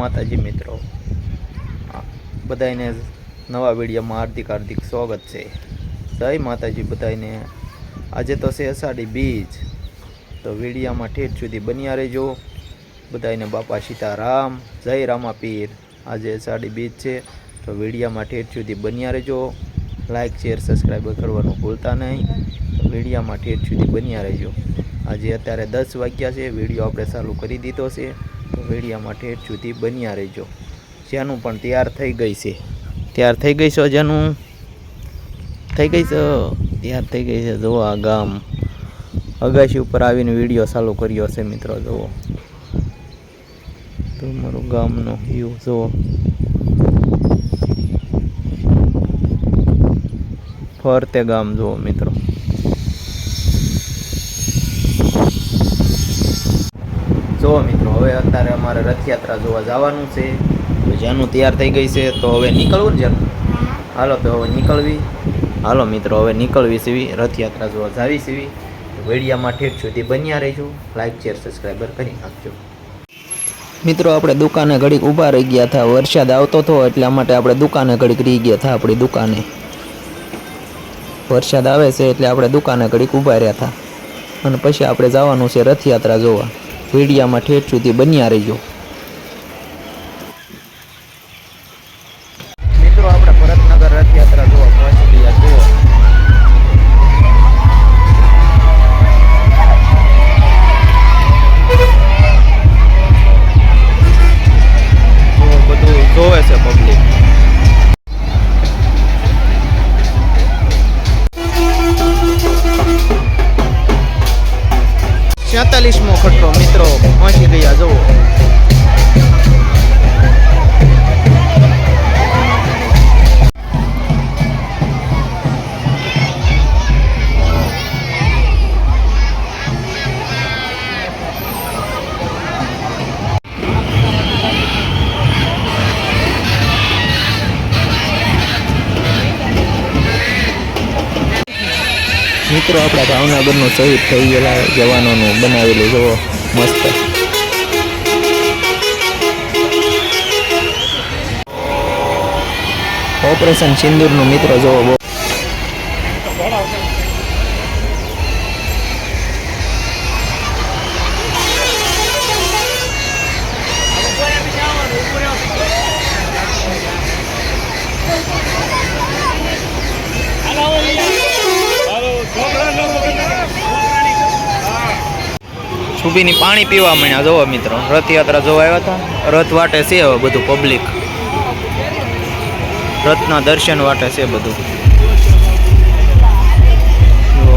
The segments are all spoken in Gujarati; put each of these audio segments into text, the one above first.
માતાજી મિત્રો. બધાને નવા વિડીયોમાં હાર્દિક હાર્દિક સ્વાગત છે. જય માતાજી બધાને આજે તો છે અષાઢી બીજ. તો વિડીયામાં ઠેઠ સુધી બન્યા રહેજો. બધાને બાપા સીતારામ, જય રામા પીર આજે અષાઢી બીજ છે. તો વિડીયામાં ઠેઠ સુધી બન્યા રહેજો. લાઇક શેર સબસ્ક્રાઈબ કરવાનું ભૂલતા નહીં. તો વિડીયામાં ઠેઠ સુધી બન્યા રહેજો. આજે અત્યારે દસ વાગ્યા છે. વીડિયો આપણે ચાલુ કરી દીધો છે. તો વિડીયામાં જુદી બન્યા રહેજો. જેનું પણ તૈયાર થઈ ગઈ છે. તૈયાર થઈ ગઈ છે જેનું થઈ ગઈ છે? તૈયાર થઈ ગઈ છે. જુઓ આ ગામ. અગાશી ઉપર આવીને વીડિયો ચાલુ કર્યો છે મિત્રો, જુઓ. તો મારું ગામનો વ્યૂ, જુઓ. ફરતે ગામ, જુઓ મિત્રો. જો મિત્રો હવે અત્યારે અમારે રથયાત્રા જોવા જવાનું છે. તો જ્યાંનું તૈયાર થઈ ગઈ છે તો હવે નીકળવું ને જ્યાં હાલો તો હવે નીકળવી. હાલો મિત્રો હવે નીકળવી સીવી રથયાત્રા જોવા જાવી સીવી. વેડિયામાં ઠેક સુધી બન્યા રહીશું લાઈક શેર સબસ્ક્રાઈબર કરી નાખજો. મિત્રો આપણે દુકાને ઘડીક ઊભા રહી ગયા હતા વરસાદ આવતો હતો એટલા માટે આપણે દુકાને ઘડીક રહી ગયા હતા આપણી દુકાને. વરસાદ આવે છે એટલે આપણે દુકાને ઘડીક ઊભા રહ્યા હતા અને પછી આપણે જવાનું છે રથયાત્રા જોવા. વીડિયામાં ઠેઠ સુધી બન્યા રહીજો. છેતાલીસમો ખટલો. મિત્રો પહોંચી ગયા. જુઓ. મિત્રો આપણા ભાવનગરનું શહીદ થઈ ગયેલા જવાનોનું બનાવેલું જુઓ મસ્ત. ઓપરેશન સિંદૂરનું મિત્રો જુઓ છુબીની પાણી પીવા મળ્યા જોવો મિત્રો, રથયાત્રા જોવા આવ્યા હતા. રથ વાટે છે હવે બધું પબ્લિક રથના દર્શન વાટે છે બધું.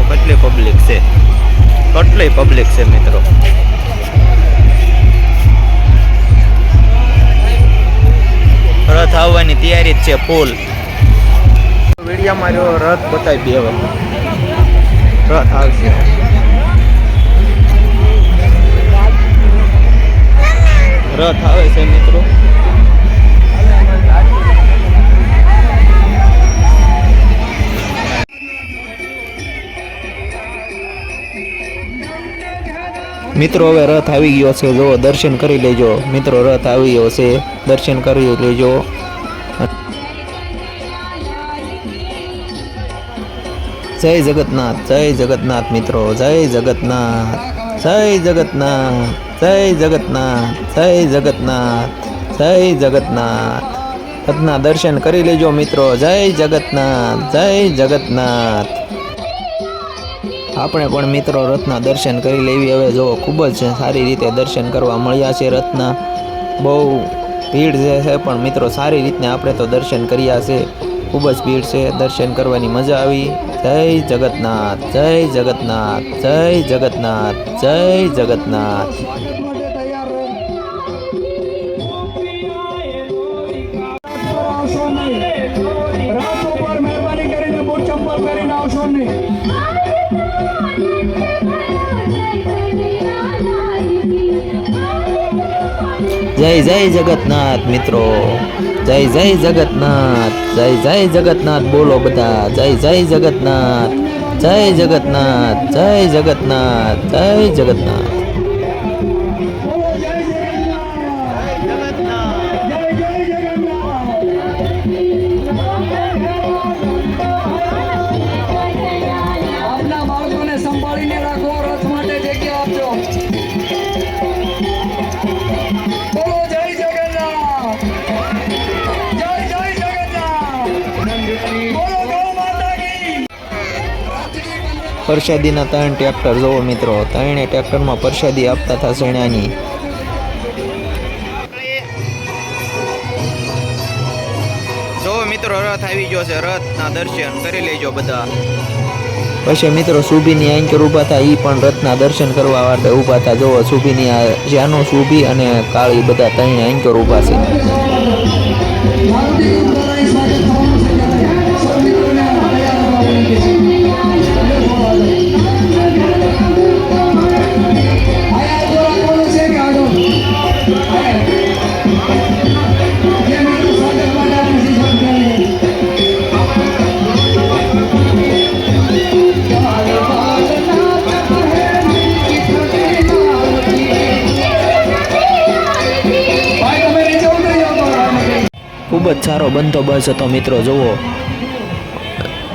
કેટલી પબ્લિક છે. કેટલી પબ્લિક છે મિત્રો. રથ આવવાની તૈયારી જ છે ફૂલ વીડિયામાં રથ બતાવી બે રથ આવશે. રથ આવે છે મિત્રો. મિત્રો, હવે રથ આવી ગયો છે. જો દર્શન કરી લેજો. મિત્રો, રથ આવી ગયો છે. દર્શન કરી લેજો. જય જગન્નાથ જય જગન્નાથ મિત્રો, જય જગન્નાથ જય જગન્નાથ. જય જગતનાથ જય જગતનાથ જય જગતનાથ રથના દર્શન કરી લેજો મિત્રો, જય જગતનાથ જય જગતનાથ આપણે પણ મિત્રો રથના દર્શન કરી લેવી. હવે જો ખૂબ જ સારી રીતે દર્શન કરવા મળ્યા છે રથના. બહુ ભીડ છે પણ મિત્રો સારી રીતને આપણે તો દર્શન કર્યા છે. ખૂબ જ ભીડ છે દર્શન કરવાની મજા આવી. જય જગતનાથ જય જગતનાથ જય જગતનાથ જય જગન્નાથ. જય જય જગતનાથ મિત્રો. જય જય જગતનાથ જય જય જગતનાથ બોલો બધા. જય જય જગતનાથ જય જગતનાથ જય જગતનાથ જય જગન્નાથ. પ્રસાદીના ત્રણ ટ્રેક્ટર જોવો મિત્રો ત્રણે ટ્રેક્ટરમાં પ્રસાદી આપતા હતા શેણાની જોવો મિત્રો રથ આવી ગયો છે. રથના દર્શન કરી લેજો બધા. પછી મિત્રો સુભીની એન્કર ઊભા હતા એ પણ રથના દર્શન કરવા માટે ઊભા હતા જોવો સુભીની આ જાનો સુભી અને કાળી બધા ત્રણ એન્કર ઊભા છે. ખૂબ જ સારો બંદોબસ્ત હતો મિત્રો, જુઓ.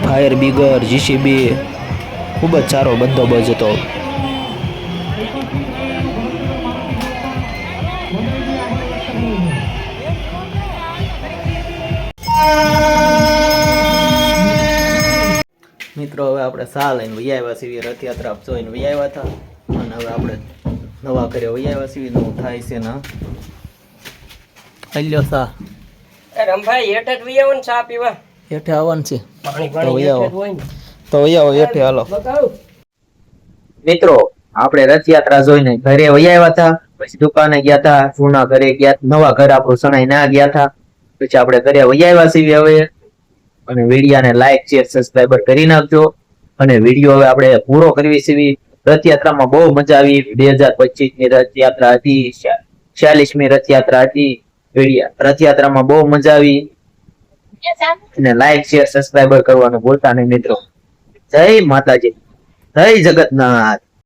ફાયર બિગર જીસીબી ખૂબ જ સારો બંદોબસ્ત હતો. મિત્રો, હવે આપણે સા લઈને વહી આવ્યા રથયાત્રા જોઈને વહી આવ્યા હતા. અને હવે આપણે નવા કર્યો વહી આવ્યા નવું થાય છે ને. હલ્યો સા રમભાઈ હેઠ જ વહી આવો ચા પીવા. હેઠે આવવાનું છે. પાણી પાણી વહી આવો. હેઠ જ હોય ને. તો વહી આવો હેઠે હાલો. મિત્રો આપણે રથયાત્રા જોઈને ઘરે વહી આવ્યા હતા પછી દુકાને ગયા હતા જૂના ઘરે ગયા નવા ઘર આપણું સણાઈ ના ગયા હતા. પછી આપણે ઘરે આવ્યા છીએ હવે. અને વિડીયાને લાઈક શેર સબસ્ક્રાઈબર કરી નાખજો. અને વીડિયો હવે આપણે પૂરો કરવી છીએ રથયાત્રામાં બહુ મજા આવી. બે હજાર પચીસની રથયાત્રા હતી ચાલીસમી રથયાત્રા હતી. રથયાત્રામાં બહુ મજા આવી. અને લાઈક શેર સબસ્ક્રાઈબર કરવાનું ભૂલતા નહીં મિત્રો. જય માતાજી. જય જગન્નાથ.